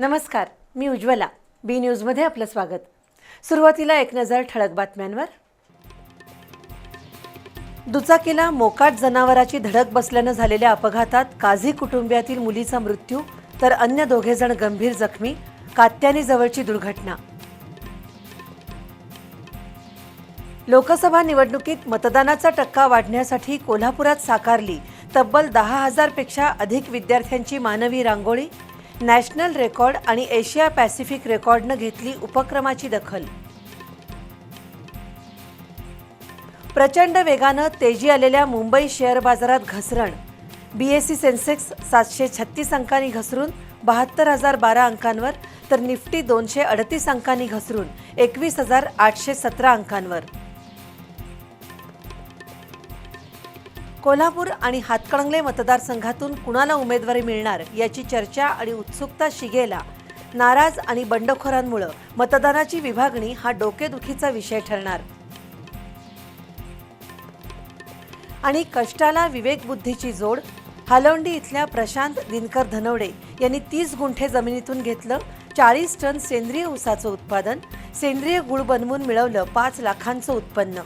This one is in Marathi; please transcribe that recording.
नमस्कार मी उज्ज्वला. बी न्यूजमध्ये आपलं स्वागत. सुरुवातीला एक नजर ठळक बातम्यांवर. दुचाकीला मोकाट जनावराची धडक बसल्यानं झालेल्या अपघातात काझी कुटुंबियातील मुलीचा मृत्यू तर अन्य दोघे जण गंभीर जखमी कात्यानी जवळची दुर्घटना. लोकसभा निवडणुकीत मतदानाचा टक्का वाढण्यासाठी कोल्हापुरात साकारली तब्बल दहा हजारपेक्षा अधिक विद्यार्थ्यांची मानवी रांगोळी नॅशनल रेकॉर्ड आणि एशिया पॅसिफिक रेकॉर्डनं घेतली उपक्रमाची दखल. प्रचंड वेगानं तेजी आलेल्या मुंबई शेअर बाजारात घसरण. बीएससी सेन्सेक्स सातशे छत्तीस अंकांनी घसरून बहात्तर हजार बारा अंकांवर तर निफ्टी दोनशे अडतीस अंकांनी घसरून एकवीस हजार आठशे सतरा अंकांवर. कोल्हापूर आणि हातकणंगले मतदारसंघातून कुणाला उमेदवारी मिळणार याची चर्चा आणि उत्सुकता शिगेला नाराज आणि बंडखोरांमुळं मतदानाची विभागणी हा डोकेदुखीचा विषय ठरणार. आणि कष्टाला विवेकबुद्धीची जोड हालवंडी इथल्या प्रशांत दिनकर धनवडे यांनी तीस गुंठे जमिनीतून घेतलं चाळीस टन सेंद्रिय ऊसाचं उत्पादन सेंद्रिय गुळ बनवून मिळवलं पाच लाखांचं उत्पन्न.